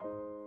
어,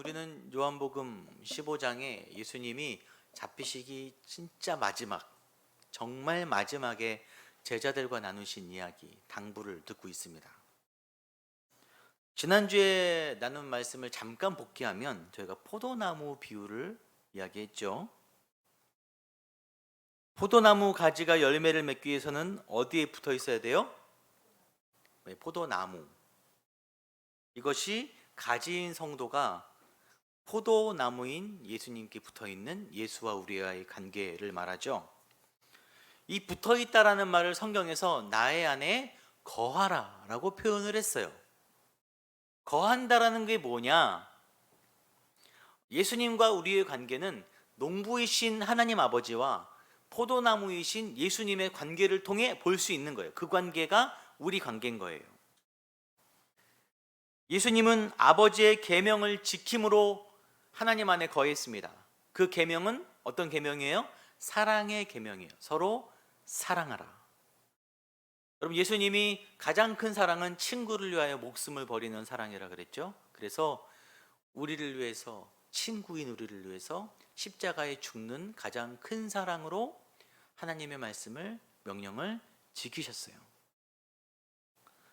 우리는 요한복음 15장에 예수님이 잡히시기 진짜 마지막 정말 마지막에 제자들과 나누신 이야기 당부를 듣고 있습니다. 지난주에 나눈 말씀을 잠깐 복귀하면 저희가 포도나무 비유를 이야기했죠. 포도나무 가지가 열매를 맺기 위해서는 어디에 붙어 있어야 돼요? 네, 포도나무. 이것이 가지인 성도가 포도나무인 예수님께 붙어 있는 예수와 우리와의 관계를 말하죠. 이 붙어 있다라는 말을 성경에서 나의 안에 거하라라고 표현을 했어요. 거한다라는 게 뭐냐? 예수님과 우리의 관계는 농부이신 하나님 아버지와 포도나무이신 예수님의 관계를 통해 볼 수 있는 거예요. 그 관계가 우리 관계인 거예요. 예수님은 아버지의 계명을 지킴으로 하나님 안에 거했습니다. 그 계명은 어떤 계명이에요? 사랑의 계명이에요. 서로 사랑하라. 여러분 예수님이 가장 큰 사랑은 친구를 위하여 목숨을 버리는 사랑이라 그랬죠. 그래서 우리를 위해서 친구인 우리를 위해서 십자가에 죽는 가장 큰 사랑으로 하나님의 말씀을 명령을 지키셨어요.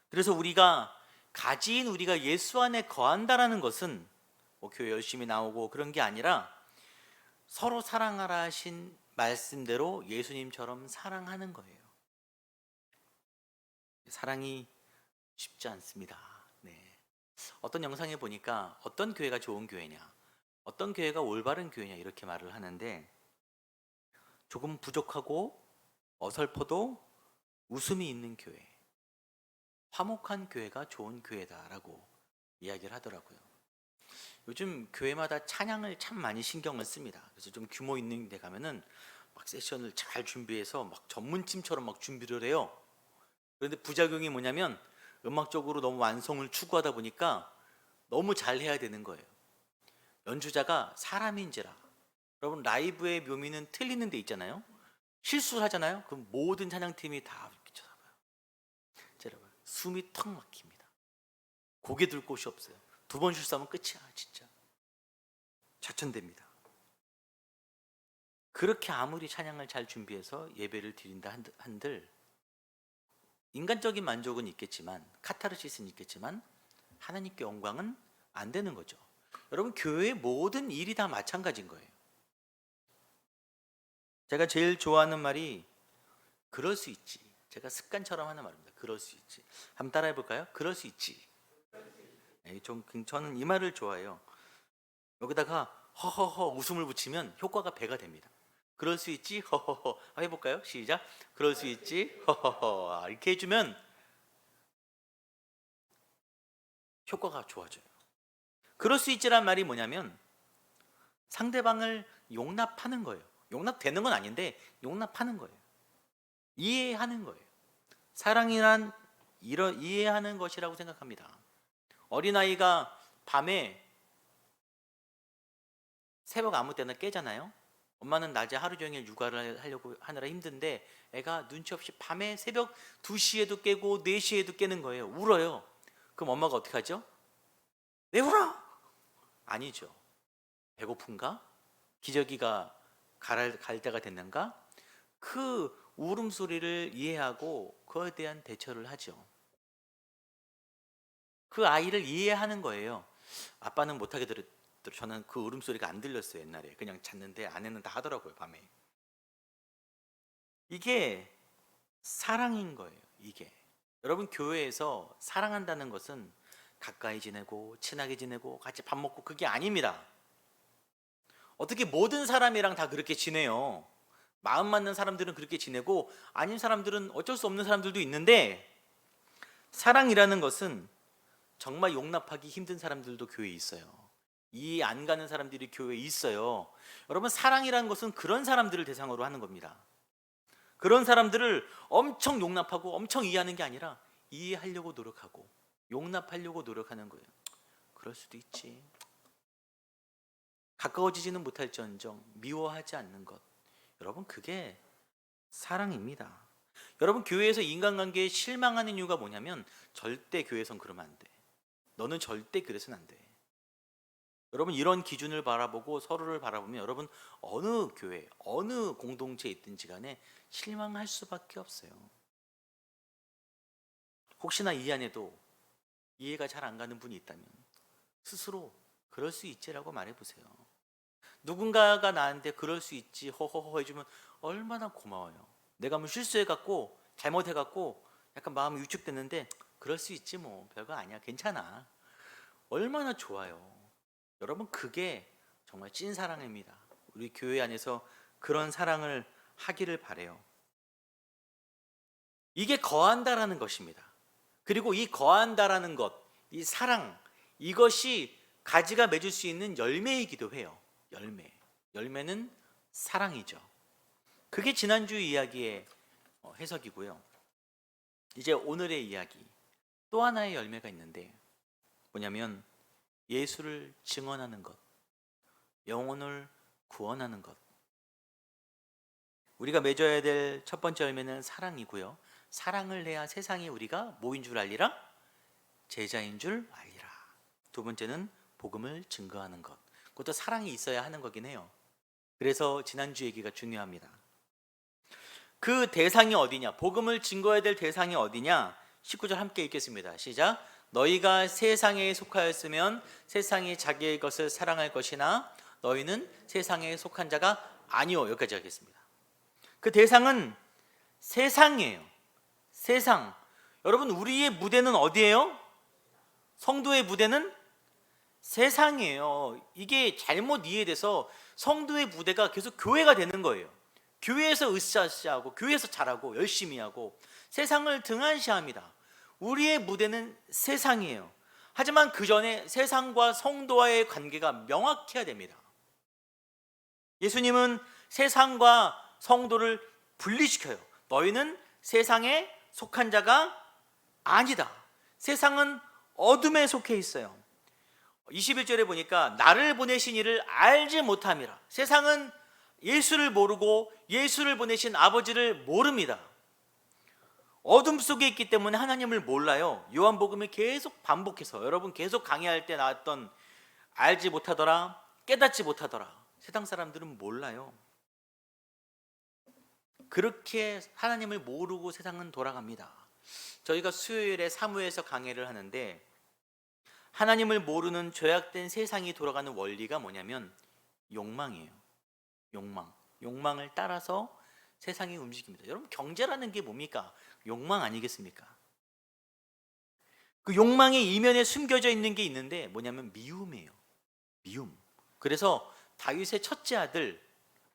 그래서 우리가 가지인 우리가 예수 안에 거한다라는 것은 뭐 교회 열심히 나오고 그런 게 아니라 서로 사랑하라 하신 말씀대로 예수님처럼 사랑하는 거예요. 사랑이 쉽지 않습니다. 네. 어떤 영상에 보니까 어떤 교회가 좋은 교회냐, 어떤 교회가 올바른 교회냐 이렇게 말을 하는데 조금 부족하고 어설퍼도 웃음이 있는 교회, 화목한 교회가 좋은 교회다라고 이야기를 하더라고요. 요즘 교회마다 찬양을 참 많이 신경을 씁니다. 그래서 좀 규모 있는 데 가면은 막 세션을 잘 준비해서 막 전문팀처럼 막 준비를 해요. 그런데 부작용이 뭐냐면 음악적으로 너무 완성을 추구하다 보니까 너무 잘 해야 되는 거예요. 연주자가 사람인지라. 여러분 라이브의 묘미는 틀리는 데 있잖아요. 실수를 하잖아요. 그럼 모든 찬양팀이 다 이렇게 쳐다봐요. 자, 여러분 숨이 턱 막힙니다. 고개 들 곳이 없어요. 두 번 실수하면 끝이야, 진짜. 좌천됩니다. 그렇게 아무리 찬양을 잘 준비해서 예배를 드린다 한들- 인간적인 만족은 있겠지만 카타르시스는 있겠지만 하나님께 영광은 안 되는 거죠. 여러분 교회의 모든 일이 다 마찬가지인 거예요. 제가 제일 좋아하는 말이 그럴 수 있지. 제가 습관처럼 하는 말입니다. 그럴 수 있지. 한번 따라해 볼까요? 그럴 수 있지. 네, 좀 저는 이 말을 좋아해요. 여기다가 허허허 웃음을 붙이면 효과가 배가 됩니다. 그럴 수 있지 허허허 해볼까요? 시작. 그럴 수 있지 허허허 아, 이렇게 해주면 효과가 좋아져요. 그럴 수 있지란 말이 뭐냐면 상대방을 용납하는 거예요. 용납되는 건 아닌데 용납하는 거예요. 이해하는 거예요. 사랑이란 이러, 이해하는 것이라고 생각합니다. 어린아이가 밤에 새벽 아무 때나 깨잖아요. 엄마는 낮에 하루 종일 육아를 하려고 하느라 힘든데 애가 눈치 없이 밤에 새벽 2시에도 깨고 4시에도 깨는 거예요. 울어요. 그럼 엄마가 어떻게 하죠? 왜 울어? 아니죠. 배고픈가? 기저귀가 갈, 갈 때가 됐는가? 그 울음소리를 이해하고 그에 대한 대처를 하죠. 그 아이를 이해하는 거예요. 아빠는 못하게 들었, 저는 그 울음소리가 안 들렸어요 옛날에. 그냥 잤는데 아내는 다 하더라고요 밤에. 이게 사랑인 거예요 이게. 여러분 교회에서 사랑한다는 것은 가까이 지내고 친하게 지내고 같이 밥 먹고 그게 아닙니다. 어떻게 모든 사람이랑 다 그렇게 지내요? 마음 맞는 사람들은 그렇게 지내고 아닌 사람들은 어쩔 수 없는 사람들도 있는데 사랑이라는 것은 정말 용납하기 힘든 사람들도 교회에 있어요 이해 안 가는 사람들이 교회에 있어요. 여러분 사랑이라는 것은 그런 사람들을 대상으로 하는 겁니다. 그런 사람들을 엄청 용납하고 엄청 이해하는 게 아니라 이해하려고 노력하고 용납하려고 노력하는 거예요. 그럴 수도 있지. 가까워지지는 못할지언정 미워하지 않는 것. 여러분 그게 사랑입니다. 여러분 교회에서 인간관계에 실망하는 이유가 뭐냐면 절대 교회에선 그러면 안 돼. 너는 절대 그래서는 안 돼. 여러분 이런 기준을 바라보고 서로를 바라보면 여러분 어느 교회, 어느 공동체에 있든지 간에 실망할 수밖에 없어요. 혹시나 이 안에도 이해가 잘 안 가는 분이 있다면 스스로 그럴 수 있지라고 말해 보세요. 누군가가 나한테 그럴 수 있지 허허허 해주면 얼마나 고마워요. 내가 뭐 실수해 갖고 잘못해 갖고 약간 마음이 위축됐는데 그럴 수 있지 뭐 별거 아니야 괜찮아. 얼마나 좋아요. 여러분 그게 정말 찐 사랑입니다. 우리 교회 안에서 그런 사랑을 하기를 바래요. 이게 거한다라는 것입니다. 그리고 이 거한다라는 것, 이 사랑, 이것이 가지가 맺을 수 있는 열매이기도 해요. 열매. 열매는 사랑이죠. 그게 지난주 이야기의 어, 해석이고요. 이제 오늘의 이야기. 또 하나의 열매가 있는데 뭐냐면 예수를 증언하는 것, 영혼을 구원하는 것. 우리가 맺어야 될 첫 번째 열매는 사랑이고요. 사랑을 해야 세상에 우리가 뭐인 줄 알리라? 제자인 줄 알리라. 두 번째는 복음을 증거하는 것. 그것도 사랑이 있어야 하는 거긴 해요. 그래서 지난주 얘기가 중요합니다. 그 대상이 어디냐? 복음을 증거해야 될 대상이 어디냐? 19절 함께 읽겠습니다. 시작. 너희가 세상에 속하였으면 세상이 자기의 것을 사랑할 것이나 너희는 세상에 속한 자가 아니오. 여기까지 하겠습니다. 그 대상은 세상이에요. 세상. 여러분 우리의 무대는 어디예요? 성도의 무대는 세상이에요. 이게 잘못 이해돼서 성도의 무대가 계속 교회가 되는 거예요. 교회에서 으쌰으쌰하고 교회에서 잘하고 열심히 하고 세상을 등한시합니다. 우리의 무대는 세상이에요. 하지만 그 전에 세상과 성도와의 관계가 명확해야 됩니다. 예수님은 세상과 성도를 분리시켜요. 너희는 세상에 속한 자가 아니다. 세상은 어둠에 속해 있어요. 21절에 보니까 나를 보내신 이를 알지 못함이라. 세상은 예수를 모르고 예수를 보내신 아버지를 모릅니다. 어둠 속에 있기 때문에 하나님을 몰라요. 요한복음이 계속 반복해서 여러분 계속 강의할 때 나왔던 알지 못하더라, 깨닫지 못하더라. 세상 사람들은 몰라요. 그렇게 하나님을 모르고 세상은 돌아갑니다. 저희가 수요일에 사무에서 강의를 하는데 하나님을 모르는 죄악된 세상이 돌아가는 원리가 뭐냐면 욕망이에요. 욕망. 욕망을 따라서 세상이 움직입니다. 여러분 경제라는 게 뭡니까? 욕망 아니겠습니까? 그 욕망의 이면에 숨겨져 있는 게 있는데 뭐냐면 미움이에요. 미움. 그래서 다윗의 첫째 아들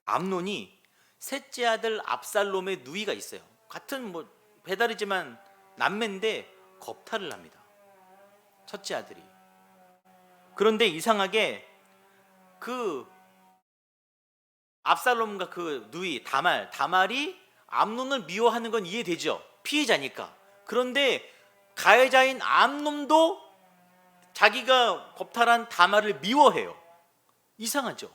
암논이 셋째 아들 압살롬의 누이가 있어요. 같은 뭐 배달이지만 남매인데 겁탈을 합니다. 첫째 아들이. 그런데 이상하게 그 압살롬과 그 누이 다말 다말이 암논을 미워하는 건 이해되죠. 피해자니까. 그런데 가해자인 암놈도 자기가 겁탈한 다말을 미워해요. 이상하죠.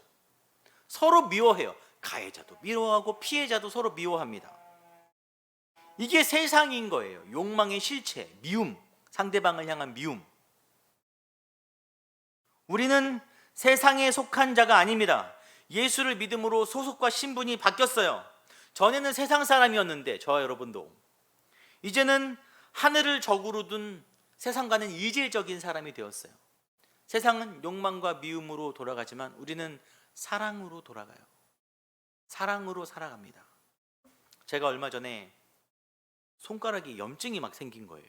서로 미워해요. 가해자도 미워하고 피해자도 서로 미워합니다. 이게 세상인 거예요. 욕망의 실체, 미움, 상대방을 향한 미움. 우리는 세상에 속한 자가 아닙니다. 예수를 믿음으로 소속과 신분이 바뀌었어요. 전에는 세상 사람이었는데 저와 여러분도 이제는 하늘을 적으로 둔 세상과는 이질적인 사람이 되었어요. 세상은 욕망과 미움으로 돌아가지만 우리는 사랑으로 돌아가요. 사랑으로 살아갑니다. 제가 얼마 전에 손가락에 염증이 막 생긴 거예요.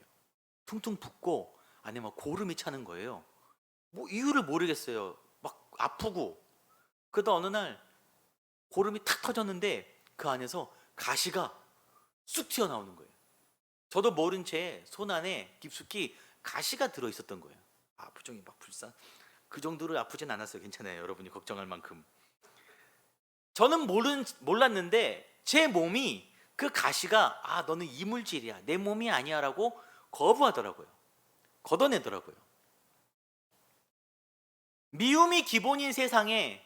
퉁퉁 붓고 안에 막 고름이 차는 거예요. 뭐 이유를 모르겠어요. 막 아프고. 그러다 어느 날 고름이 탁 터졌는데 그 안에서 가시가 쑥 튀어나오는 거예요. 저도 모른 채 손 안에 깊숙이 가시가 들어 있었던 거예요. 아, 부종이 막 불쌍. 그 정도로 아프진 않았어요. 괜찮아요. 여러분이 걱정할 만큼. 저는 모른 몰랐는데 제 몸이 그 가시가 아, 너는 이물질이야. 내 몸이 아니야라고 거부하더라고요. 걷어내더라고요. 미움이 기본인 세상에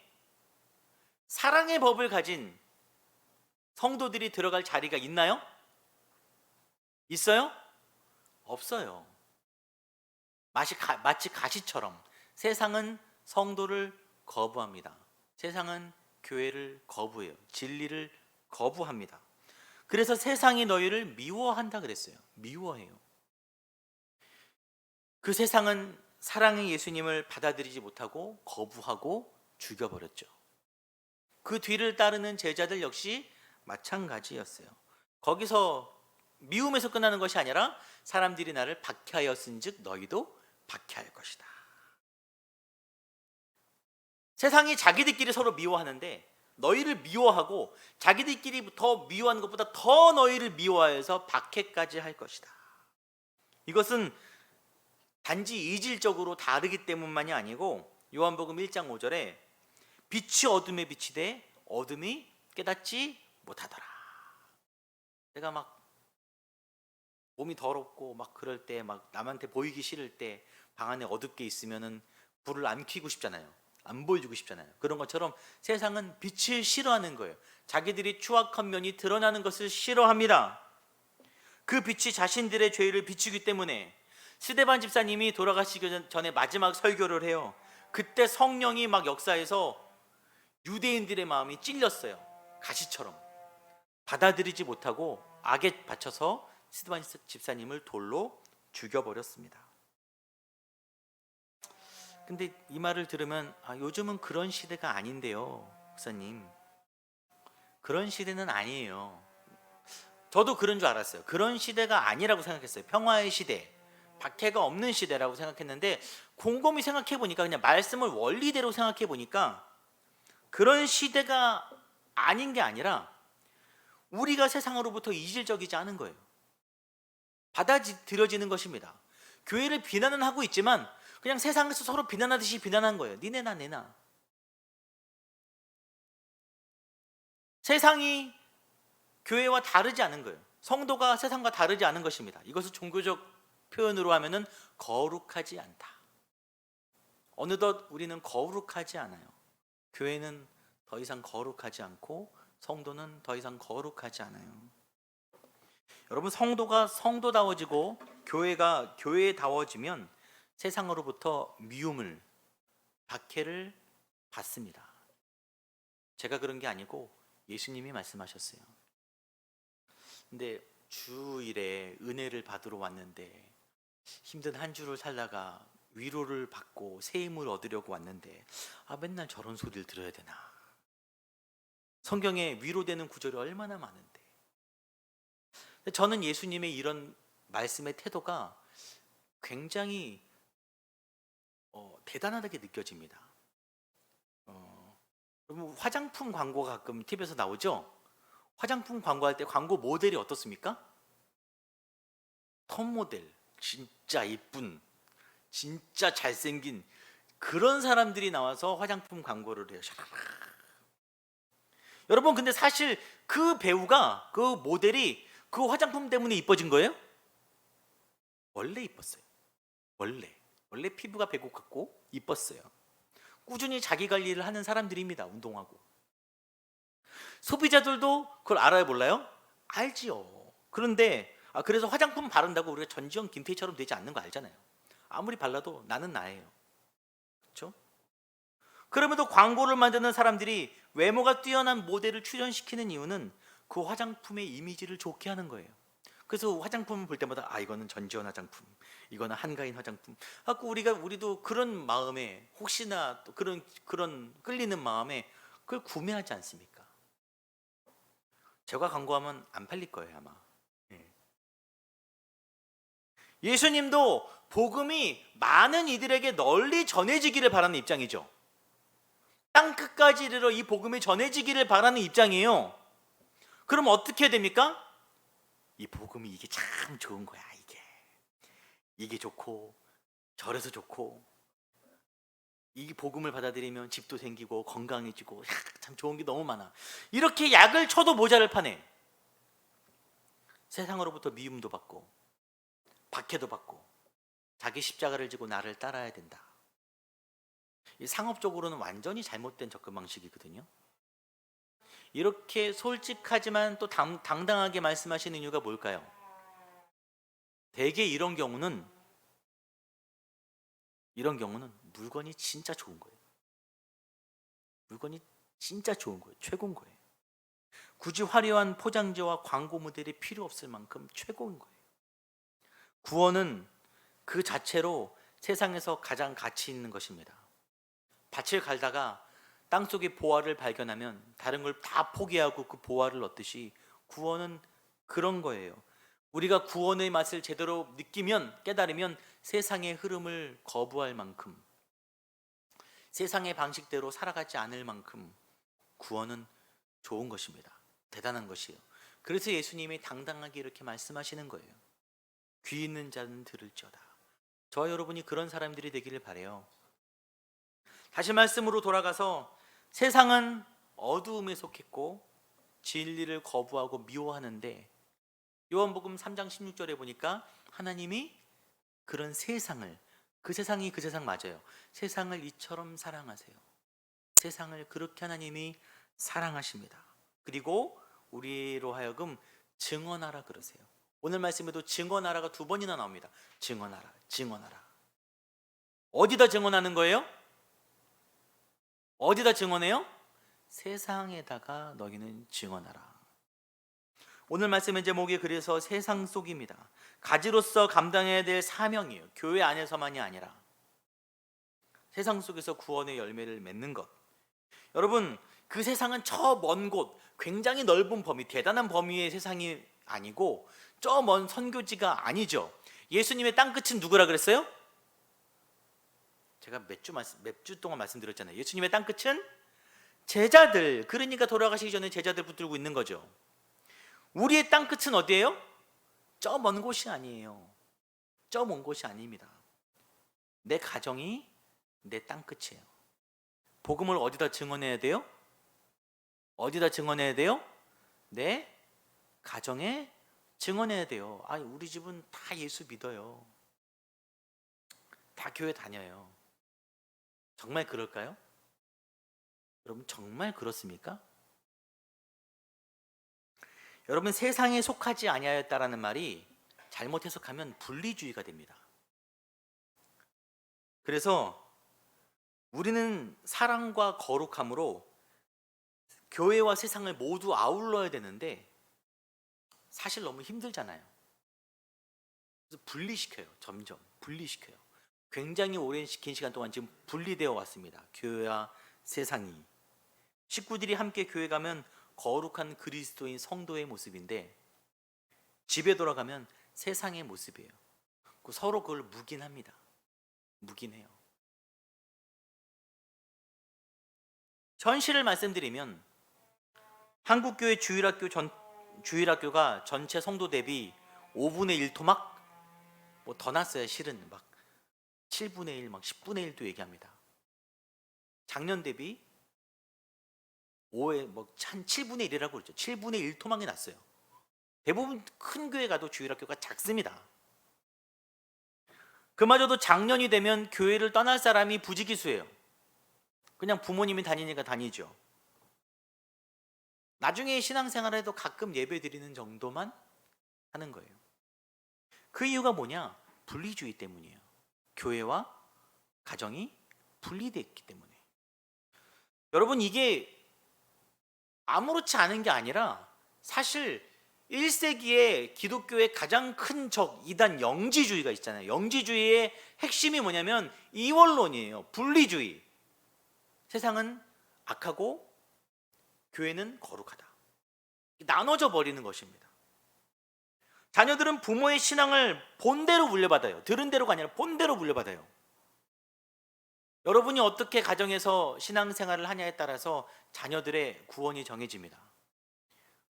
사랑의 법을 가진 성도들이 들어갈 자리가 있나요? 있어요? 없어요. 마치, 가, 마치 가시처럼 세상은 성도를 거부합니다. 세상은 교회를 거부해요. 진리를 거부합니다. 그래서 세상이 너희를 미워한다 그랬어요. 미워해요. 그 세상은 사랑의 예수님을 받아들이지 못하고 거부하고 죽여버렸죠. 그 뒤를 따르는 제자들 역시 마찬가지였어요. 거기서 미움에서 끝나는 것이 아니라 사람들이 나를 박해하였은즉 너희도 박해할 것이다. 세상이 자기들끼리 서로 미워하는데 너희를 미워하고 자기들끼리 더 미워하는 것보다 더 너희를 미워해서 박해까지 할 것이다. 이것은 단지 이질적으로 다르기 때문만이 아니고 요한복음 1장 5절에 빛이 어둠에 비치되 어둠이 깨닫지 못하더라. 내가 막 몸이 더럽고 막 그럴 때 막 남한테 보이기 싫을 때 방 안에 어둡게 있으면은 불을 안 켜고 싶잖아요. 안 보여주고 싶잖아요. 그런 것처럼 세상은 빛을 싫어하는 거예요. 자기들이 추악한 면이 드러나는 것을 싫어합니다. 그 빛이 자신들의 죄를 비추기 때문에 스데반 집사님이 돌아가시기 전에 마지막 설교를 해요. 그때 성령이 막 역사해서 유대인들의 마음이 찔렸어요. 가시처럼 받아들이지 못하고 악에 바쳐서 스데반 집사님을 돌로 죽여버렸습니다. 근데 이 말을 들으면 아, 요즘은 그런 시대가 아닌데요, 목사님. 그런 시대는 아니에요. 저도 그런 줄 알았어요. 그런 시대가 아니라고 생각했어요. 평화의 시대, 박해가 없는 시대라고 생각했는데 곰곰이 생각해 보니까 그냥 말씀을 원리대로 생각해 보니까 그런 시대가 아닌 게 아니라 우리가 세상으로부터 이질적이지 않은 거예요. 받아들여지는 것입니다. 교회를 비난은 하고 있지만 그냥 세상에서 서로 비난하듯이 비난한 거예요. 니네나 내나. 세상이 교회와 다르지 않은 거예요. 성도가 세상과 다르지 않은 것입니다. 이것을 종교적 표현으로 하면은 거룩하지 않다. 어느덧 우리는 거룩하지 않아요. 교회는 더 이상 거룩하지 않고 성도는 더 이상 거룩하지 않아요. 여러분 성도가 성도다워지고 교회가 교회다워지면 세상으로부터 미움을 박해를 받습니다. 제가 그런 게 아니고 예수님이 말씀하셨어요. 근데 주일에 은혜를 받으러 왔는데 힘든 한 주를 살다가 위로를 받고 새 힘을 얻으려고 왔는데 아 맨날 저런 소리를 들어야 되나? 성경에 위로되는 구절이 얼마나 많은데. 저는 예수님의 이런 말씀의 태도가 굉장히 어, 대단하게 느껴집니다. 어, 여러분 화장품 광고 가끔 TV에서 나오죠? 화장품 광고할 때 광고 모델이 어떻습니까? 톱 모델, 진짜 이쁜, 진짜 잘생긴 그런 사람들이 나와서 화장품 광고를 해요. 여러분 근데 사실 그 배우가 그 모델이 그 화장품 때문에 이뻐진 거예요? 원래 이뻤어요. 원래 원래 피부가 배고팠고 이뻤어요. 꾸준히 자기 관리를 하는 사람들입니다. 운동하고. 소비자들도 그걸 알아요, 몰라요? 알지요. 그런데 아, 그래서 화장품 바른다고 우리가 전지현 김태희처럼 되지 않는 거 알잖아요. 아무리 발라도 나는 나예요. 그렇죠? 그럼에도 광고를 만드는 사람들이 외모가 뛰어난 모델을 출연시키는 이유는 그 화장품의 이미지를 좋게 하는 거예요. 그래서 화장품을 볼 때마다 아 이거는 전지현 화장품, 이거는 한가인 화장품. 하고 우리가 우리도 그런 마음에 혹시나 또 그런 그런 끌리는 마음에 그걸 구매하지 않습니까? 제가 광고하면 안 팔릴 거예요 아마. 예수님도 복음이 많은 이들에게 널리 전해지기를 바라는 입장이죠. 땅 끝까지 이르러 이 복음이 전해지기를 바라는 입장이에요. 그럼 어떻게 됩니까? 이 복음이 이게 참 좋은 거야, 이게. 이게 좋고 저래서 좋고 이 복음을 받아들이면 집도 생기고 건강해지고 야, 참 좋은 게 너무 많아. 이렇게 약을 쳐도 모자를 파네. 세상으로부터 미움도 받고 박해도 받고 자기 십자가를 지고 나를 따라야 된다. 이 상업적으로는 완전히 잘못된 접근 방식이거든요. 이렇게 솔직하지만 또 당, 당당하게 말씀하시는 이유가 뭘까요? 대개 이런 경우는 이런 경우는 물건이 진짜 좋은 거예요. 물건이 진짜 좋은 거예요. 최고인 거예요. 굳이 화려한 포장지와 광고 모델이 필요 없을 만큼 최고인 거예요. 구원은 그 자체로 세상에서 가장 가치 있는 것입니다. 밭을 갈다가 땅 속에 보화를 발견하면 다른 걸 다 포기하고 그 보화를 얻듯이 구원은 그런 거예요. 우리가 구원의 맛을 제대로 느끼면 깨달으면 세상의 흐름을 거부할 만큼 세상의 방식대로 살아가지 않을 만큼 구원은 좋은 것입니다. 대단한 것이에요. 그래서 예수님이 당당하게 이렇게 말씀하시는 거예요. 귀 있는 자는 들을지어다. 저와 여러분이 그런 사람들이 되기를 바래요. 다시 말씀으로 돌아가서 세상은 어두움에 속했고 진리를 거부하고 미워하는데 요한복음 3장 16절에 보니까 하나님이 그런 세상을 그 세상이 그 세상 맞아요. 세상을 이처럼 사랑하세요. 세상을 그렇게 하나님이 사랑하십니다. 그리고 우리로 하여금 증언하라 그러세요. 오늘 말씀에도 증언하라가 두 번이나 나옵니다. 증언하라, 증언하라. 어디다 증언하는 거예요? 어디다 증언해요? 세상에다가 너희는 증언하라. 오늘 말씀의 제목이 그래서 세상 속입니다. 가지로서 감당해야 될 사명이에요. 교회 안에서만이 아니라 세상 속에서 구원의 열매를 맺는 것. 여러분, 그 세상은 저 먼 곳, 굉장히 넓은 범위, 대단한 범위의 세상이 아니고 저 먼 선교지가 아니죠. 예수님의 땅 끝은 누구라 그랬어요? 제가 몇 주 몇 주 동안 말씀드렸잖아요. 예수님의 땅 끝은 제자들. 그러니까 돌아가시기 전에 제자들 붙들고 있는 거죠. 우리의 땅 끝은 어디예요? 저 먼 곳이 아니에요. 저 먼 곳이 아닙니다. 내 가정이 내 땅 끝이에요. 복음을 어디다 증언해야 돼요? 어디다 증언해야 돼요? 내 가정에 증언해야 돼요. 아, 우리 집은 다 예수 믿어요. 다 교회 다녀요. 정말 그럴까요? 여러분 정말 그렇습니까? 여러분 세상에 속하지 아니하였다라는 말이 잘못 해석하면 분리주의가 됩니다. 그래서 우리는 사랑과 거룩함으로 교회와 세상을 모두 아울러야 되는데 사실 너무 힘들잖아요. 그래서 분리시켜요. 점점 분리시켜요. 굉장히 오랜 긴 시간 동안 지금 분리되어 왔습니다. 교회와 세상이 식구들이 함께 교회 가면 거룩한 그리스도인 성도의 모습인데 집에 돌아가면 세상의 모습이에요. 그 서로 그걸 묵인합니다. 묵인해요. 현실을 말씀드리면 한국 교회 주일학교 전 주일학교가 전체 성도 대비 5분의 1 토막 뭐 더 났어요. 실은 막 7분의 1, 막 10분의 1도 얘기합니다. 작년 대비 5에 뭐한 7분의 1이라고 그러죠. 7분의 1 토막이 났어요. 대부분 큰 교회 가도 주일학교가 작습니다. 그마저도 작년이 되면 교회를 떠날 사람이 부지기수예요. 그냥 부모님이 다니니까 다니죠. 나중에 신앙생활에도 가끔 예배 드리는 정도만 하는 거예요. 그 이유가 뭐냐? 분리주의 때문이에요. 교회와 가정이 분리됐기 때문에. 여러분 이게 아무렇지 않은 게 아니라 사실 1세기에 기독교의 가장 큰 적 이단 영지주의가 있잖아요. 영지주의의 핵심이 뭐냐면 이원론이에요. 분리주의. 세상은 악하고 교회는 거룩하다. 나눠져 버리는 것입니다. 자녀들은 부모의 신앙을 본대로 물려받아요. 들은 대로가 아니라 본대로 물려받아요. 여러분이 어떻게 가정에서 신앙생활을 하냐에 따라서 자녀들의 구원이 정해집니다.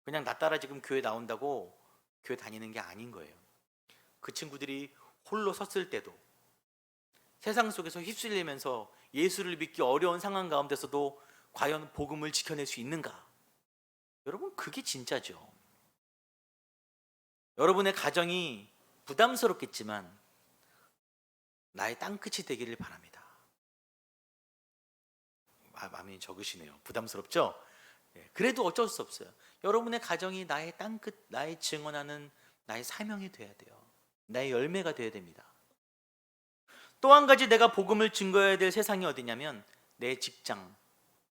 그냥 나 따라 지금 교회 나온다고 교회 다니는 게 아닌 거예요. 그 친구들이 홀로 섰을 때도 세상 속에서 휩쓸리면서 예수를 믿기 어려운 상황 가운데서도 과연 복음을 지켜낼 수 있는가? 여러분, 그게 진짜죠. 여러분의 가정이 부담스럽겠지만 나의 땅끝이 되기를 바랍니다. 아, 마음이 적으시네요. 부담스럽죠? 예, 그래도 어쩔 수 없어요. 여러분의 가정이 나의 땅끝, 나의 증언하는 나의 사명이 돼야 돼요. 나의 열매가 돼야 됩니다. 또 한 가지 내가 복음을 증거해야 될 세상이 어디냐면 내 직장,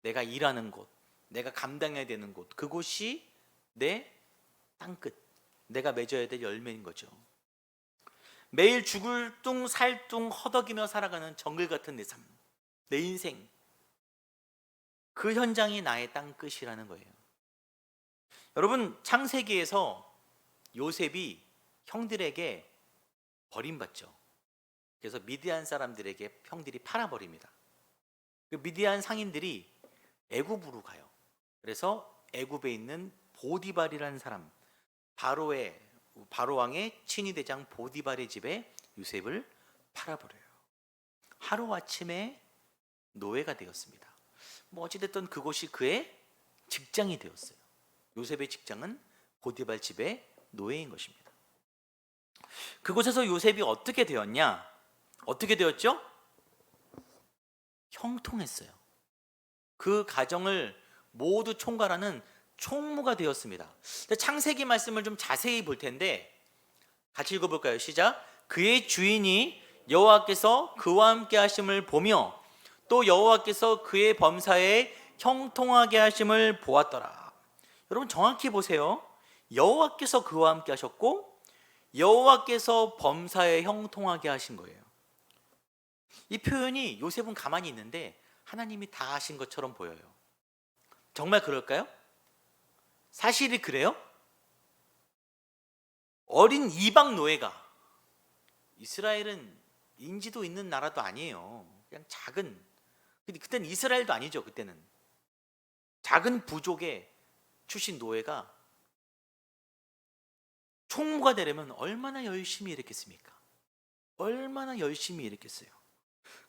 내가 일하는 곳, 내가 감당해야 되는 곳, 그곳이 내 땅끝, 내가 맺어야 될 열매인 거죠. 매일 죽을 뚱 살뚱 허덕이며 살아가는 정글 같은 내 삶, 내 인생, 그 현장이 나의 땅끝이라는 거예요. 여러분 창세기에서 요셉이 형들에게 버림받죠. 그래서 미디안 사람들에게 형들이 팔아버립니다. 그 미디안 상인들이 애굽으로 가요. 그래서 애굽에 있는 보디발이라는 사람, 바로의 바로 왕의 친위 대장 보디발의 집에 요셉을 팔아버려요. 하루 아침에 노예가 되었습니다. 뭐 어찌됐든 그곳이 그의 직장이 되었어요. 요셉의 직장은 보디발 집의 노예인 것입니다. 그곳에서 요셉이 어떻게 되었냐? 어떻게 되었죠? 형통했어요. 그 가정을 모두 총괄하는 총무가 되었습니다. 창세기 말씀을 좀 자세히 볼 텐데 같이 읽어볼까요? 시작. 그의 주인이 여호와께서 그와 함께 하심을 보며 또 여호와께서 그의 범사에 형통하게 하심을 보았더라. 여러분 정확히 보세요. 여호와께서 그와 함께 하셨고 여호와께서 범사에 형통하게 하신 거예요. 이 표현이 요셉은 가만히 있는데 하나님이 다 하신 것처럼 보여요. 정말 그럴까요? 사실이 그래요? 어린 이방 노예가 이스라엘은 인지도 있는 나라도 아니에요. 그냥 작은 근데 그때는 이스라엘도 아니죠. 그때는 작은 부족의 출신 노예가 총무가 되려면 얼마나 열심히 일했겠습니까? 얼마나 열심히 일했겠어요.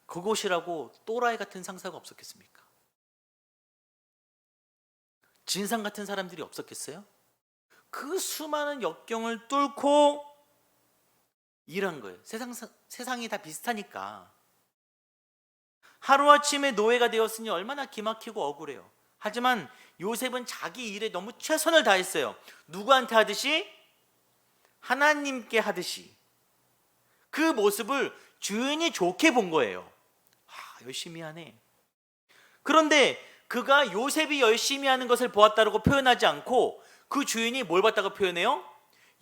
그곳이라고 또라이 같은 상사가 없었겠습니까? 진상 같은 사람들이 없었겠어요? 그 수많은 역경을 뚫고 일한 거예요. 세상, 세상이 다 비슷하니까. 하루아침에 노예가 되었으니 얼마나 기막히고 억울해요. 하지만 요셉은 자기 일에 너무 최선을 다했어요. 누구한테 하듯이? 하나님께 하듯이. 그 모습을 주인이 좋게 본 거예요. 아, 열심히 하네. 그런데 그가 요셉이 열심히 하는 것을 보았다고 표현하지 않고 그 주인이 뭘 봤다고 표현해요?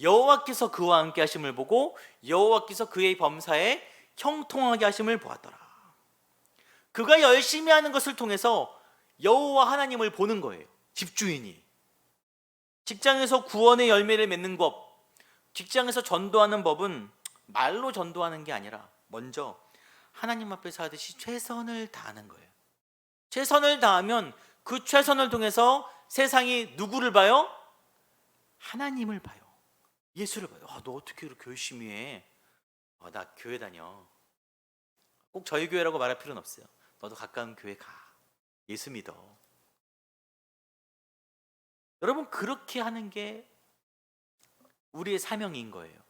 여호와께서 그와 함께 하심을 보고 여호와께서 그의 범사에 형통하게 하심을 보았더라. 그가 열심히 하는 것을 통해서 여호와 하나님을 보는 거예요. 집주인이. 직장에서 구원의 열매를 맺는 법, 직장에서 전도하는 법은 말로 전도하는 게 아니라 먼저 하나님 앞에서 하듯이 최선을 다하는 거예요. 최선을 다하면 그 최선을 통해서 세상이 누구를 봐요? 하나님을 봐요. 예수를 봐요. 아, 너 어떻게 이렇게 열심히 해? 아, 나 교회 다녀. 꼭 저희 교회라고 말할 필요는 없어요. 너도 가까운 교회 가. 예수 믿어. 여러분, 그렇게 하는 게 우리의 사명인 거예요.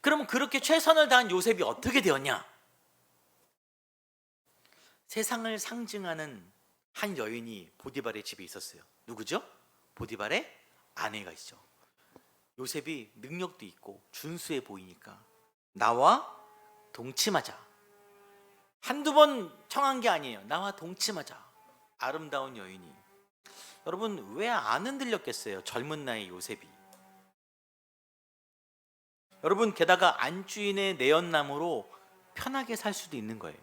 그러면 그렇게 최선을 다한 요셉이 어떻게 되었냐? 세상을 상징하는 한 여인이 보디발의 집에 있었어요. 누구죠? 보디발의 아내가 있죠. 요셉이 능력도 있고 준수해 보이니까 나와 동침하자. 한두 번 청한 게 아니에요. 나와 동침하자. 아름다운 여인이. 여러분 왜 안 흔들렸겠어요? 젊은 나이 요셉이. 여러분 게다가 안주인의 내연남으로 편하게 살 수도 있는 거예요.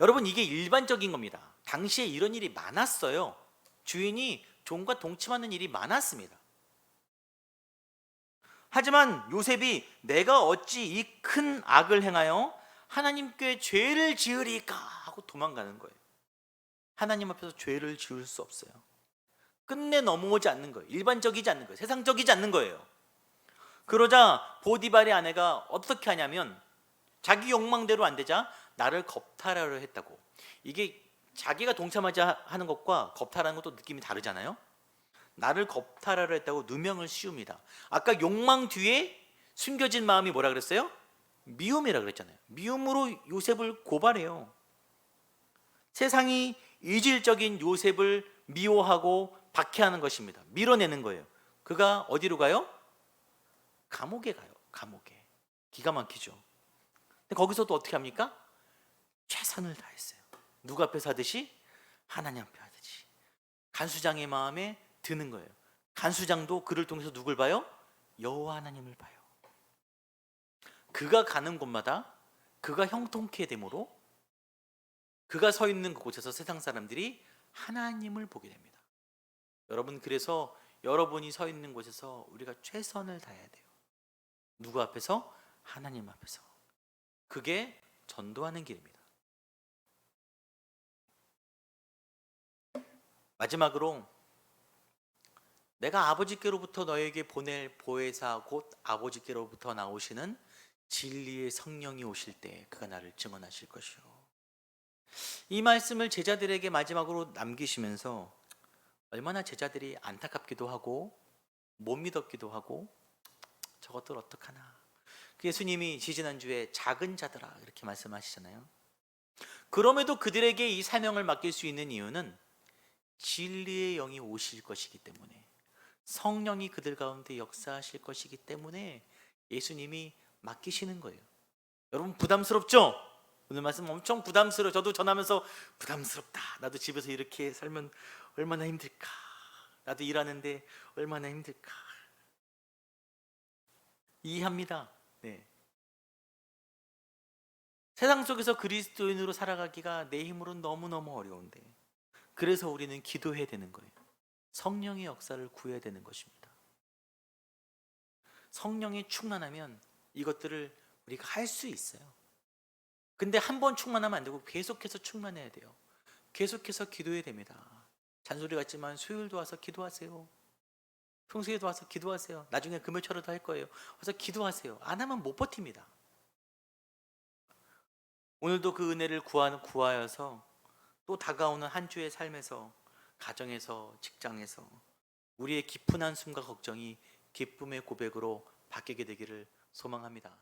여러분 이게 일반적인 겁니다. 당시에 이런 일이 많았어요. 주인이 종과 동침하는 일이 많았습니다. 하지만 요셉이 내가 어찌 이 큰 악을 행하여 하나님께 죄를 지으리까 하고 도망가는 거예요. 하나님 앞에서 죄를 지을 수 없어요. 끝내 넘어오지 않는 거예요. 일반적이지 않는 거예요. 세상적이지 않는 거예요. 그러자 보디발의 아내가 어떻게 하냐면 자기 욕망대로 안 되자 나를 겁탈하려 했다고. 이게 자기가 동참하자 하는 것과 겁탈하는 것도 느낌이 다르잖아요. 나를 겁탈하려 했다고 누명을 씌웁니다. 아까 욕망 뒤에 숨겨진 마음이 뭐라 그랬어요? 미움이라 그랬잖아요. 미움으로 요셉을 고발해요. 세상이 이질적인 요셉을 미워하고 박해하는 것입니다. 밀어내는 거예요. 그가 어디로 가요? 감옥에 가요. 감옥에. 기가 막히죠. 근데 거기서 또 어떻게 합니까? 최선을 다했어요. 누구 앞에서 하듯이 하나님 앞에 하듯이 간수장의 마음에 드는 거예요. 간수장도 그를 통해서 누굴 봐요? 여호와 하나님을 봐요. 그가 가는 곳마다 그가 형통케 되므로 그가 서 있는 그곳에서 세상 사람들이 하나님을 보게 됩니다. 여러분 그래서 여러분이 서 있는 곳에서 우리가 최선을 다해야 돼요. 누구 앞에서? 하나님 앞에서. 그게 전도하는 길입니다. 마지막으로 내가 아버지께로부터 너에게 보낼 보혜사 곧 아버지께로부터 나오시는 진리의 성령이 오실 때 그가 나를 증언하실 것이요. 이 말씀을 제자들에게 마지막으로 남기시면서 얼마나 제자들이 안타깝기도 하고 못 믿었기도 하고 저것들 어떡하나. 그 예수님이 지지난주에 작은 자들아 이렇게 말씀하시잖아요. 그럼에도 그들에게 이 사명을 맡길 수 있는 이유는 진리의 영이 오실 것이기 때문에 성령이 그들 가운데 역사하실 것이기 때문에 예수님이 맡기시는 거예요. 여러분 부담스럽죠? 오늘 말씀 엄청 부담스러워. 저도 전하면서 부담스럽다. 나도 집에서 이렇게 살면 얼마나 힘들까. 나도 일하는데 얼마나 힘들까. 이해합니다. 네. 세상 속에서 그리스도인으로 살아가기가 내 힘으로는 너무너무 어려운데 그래서 우리는 기도해야 되는 거예요. 성령의 역사를 구해야 되는 것입니다. 성령이 충만하면 이것들을 우리가 할 수 있어요. 근데 한 번 충만하면 안 되고 계속해서 충만해야 돼요. 계속해서 기도해야 됩니다. 잔소리 같지만 수요일도 와서 기도하세요. 평소에도 와서 기도하세요. 나중에 금요일처럼도 할 거예요. 와서 기도하세요. 안 하면 못 버팁니다. 오늘도 그 은혜를 구하는 구하여서 또 다가오는 한 주의 삶에서 가정에서 직장에서 우리의 깊은 한숨과 걱정이 기쁨의 고백으로 바뀌게 되기를 소망합니다.